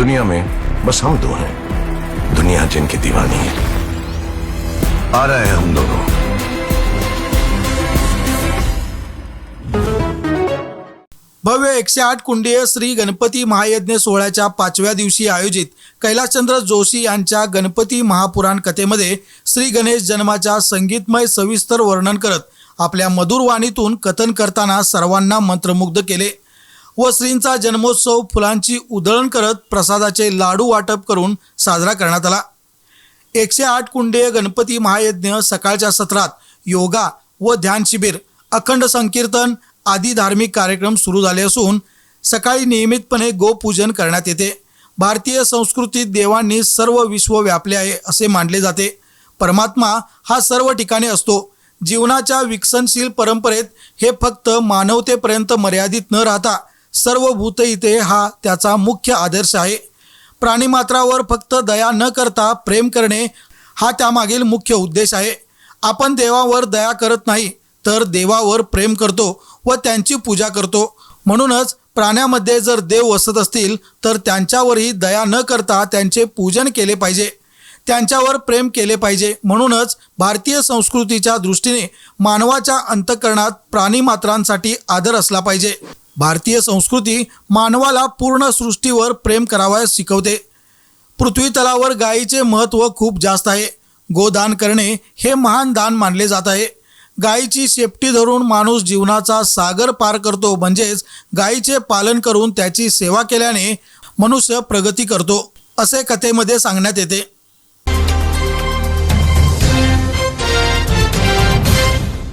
दुनिया में बस हम दो हैं। दुनिया जिनकी दीवानी है। आ रहे हैं हम दोनों। भव्य एकशे आठ कुंडीय श्री गणपती महायज्ञ सोहळ्याच्या पाचव्या दिवशी आयोजित कैलासचंद्र जोशी यांच्या गणपती महापुराण कथेमध्ये श्री गणेश जन्माच्या संगीतमय सविस्तर वर्णन करत आपल्या मधुर वाणीतून कथन करताना सर्वांना मंत्रमुग्ध केले. व श्रींचा जन्मोत्सव फुलांची उधळण करत प्रसादाचे लाडू वाटप करून साजरा करण्यात आला. एकशे आठ कुंडीय गणपती महायज्ञ सकाळच्या सत्रात योगा व ध्यान शिबिर अखंड संकीर्तन आदी धार्मिक कार्यक्रम सुरू झाले असून सकाळी नियमितपणे गोपूजन करण्यात येते. भारतीय संस्कृतीत देवांनी सर्व विश्व व्यापले आहे असे मानले जाते. परमात्मा हा सर्व ठिकाणी असतो. जीवनाच्या विकसनशील परंपरेत हे फक्त मानवतेपर्यंत मर्यादित न राहता सर्व भूतहिते हा त्याचा मुख्य आदर्श आहे. प्राणीमात्रावर फक्त दया न करता प्रेम करणे हा त्यामागील मुख्य उद्देश आहे. आपण देवावर दया करत नाही तर देवावर प्रेम करतो व त्यांची पूजा करतो. म्हणूनच प्राण्यामध्ये जर देव वसत असतील तर त्यांच्यावरही दया न करता त्यांचे पूजन केले पाहिजे. त्यांच्यावर प्रेम केले पाहिजे. म्हणूनच भारतीय संस्कृतीच्या दृष्टीने मानवाच्या अंतकरणात प्राणीमात्रांसाठी आदर असला पाहिजे. भारतीय संस्कृती मानवाला पूर्ण सृष्टीवर प्रेम करावयास शिकवते. पृथ्वी तलावर गायीचे महत्त्व खूप जास्त आहे. गोदान करणे हे महान दान मानले जात आहे. गायीची शेपटी धरून माणूस जीवनाचा सागर पार करतो म्हणजेच गायीचे पालन करून त्याची सेवा केल्याने मनुष्य प्रगती करतो असे कथेमध्ये सांगण्यात येते.